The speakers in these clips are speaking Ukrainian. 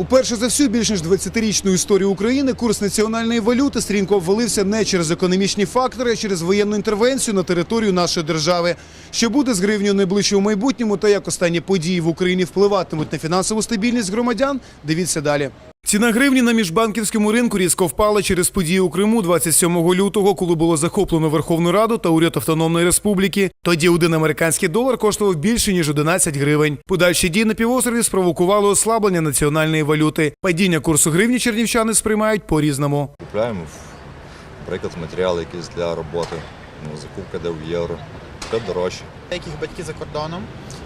Уперше за всю більш ніж 20-річну історію України курс національної валюти стрімко обвалився не через економічні фактори, а через воєнну інтервенцію на територію нашої держави. Що буде з гривнею найближчому майбутньому та як останні події в Україні впливатимуть на фінансову стабільність громадян, дивіться далі. Ціна гривні на міжбанківському ринку різко впала через події у Криму 27 лютого, коли було захоплено Верховну Раду та уряд Автономної Республіки. Тоді один американський долар коштував більше ніж 11 гривень. Подальші дії на півострові спровокували ослаблення національної валюти. Падіння курсу гривні чернівчани сприймають по-різному. Купляємо, наприклад, матеріали якісь для роботи. Ну, закупка де в євро, це дорожче. Деяких батьки за кордоном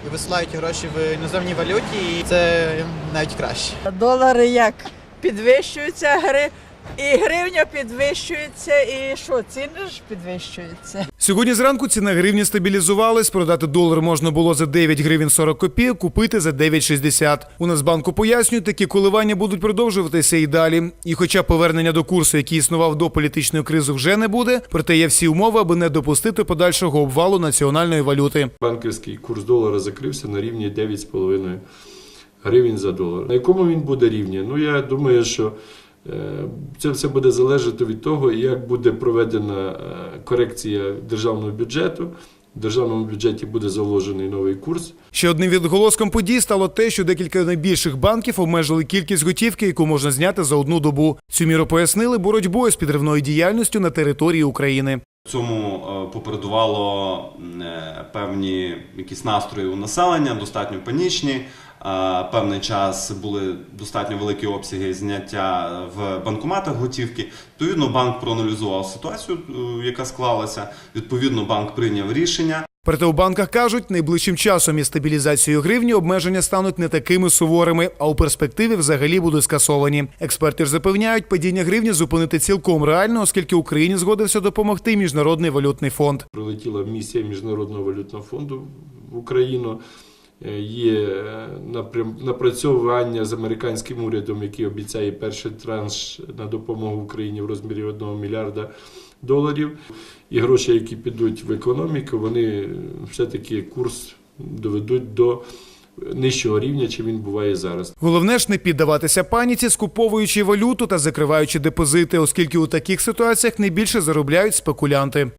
і висилають гроші в іноземній валюті, і це навіть краще. Долари як підвищуються, гри... і гривня підвищується, і що, ціни ж підвищуються. Сьогодні зранку ціна гривні стабілізувалась. Продати долар можна було за 9 гривень 40 копійок, купити за 9,60. У Нацбанку пояснюють, такі коливання будуть продовжуватися і далі. І хоча повернення до курсу, який існував до політичної кризи, вже не буде, проте є всі умови, аби не допустити подальшого обвалу національної валюти. Банківський курс долара закрився на рівні 9,5 гривень за долар. На якому він буде рівні? Ну я думаю, що це все буде залежати від того, як буде проведена е, корекція державного бюджету. В державному бюджеті буде заложений новий курс. Ще одним відголоском подій стало те, що декілька найбільших банків обмежили кількість готівки, яку можна зняти за одну добу. Цю міру пояснили боротьбою з підривною діяльністю на території України. Цьому е, попередувало е, певні якісь настрої у населення, достатньо панічні. Е, Певний час були достатньо великі обсяги зняття в банкоматах готівки. Відповідно, банк проаналізував ситуацію, е, яка склалася. Відповідно, банк прийняв рішення. Проте у банках кажуть, найближчим часом із стабілізацією гривні обмеження стануть не такими суворими, а у перспективі взагалі будуть скасовані. Експерти ж запевняють, падіння гривні зупинити цілком реально, оскільки Україні згодився допомогти міжнародний валютний фонд. Прилетіла місія Міжнародного валютного фонду в Україну. Е, Є е, напрацьовування з американським урядом, який обіцяє перший транш на допомогу Україні в розмірі 1 мільярда доларів. І гроші, які підуть в економіку, вони е, все-таки курс доведуть до нижчого рівня, чим він буває зараз. Головне ж не піддаватися паніці, скуповуючи валюту та закриваючи депозити, оскільки у таких ситуаціях найбільше заробляють спекулянти.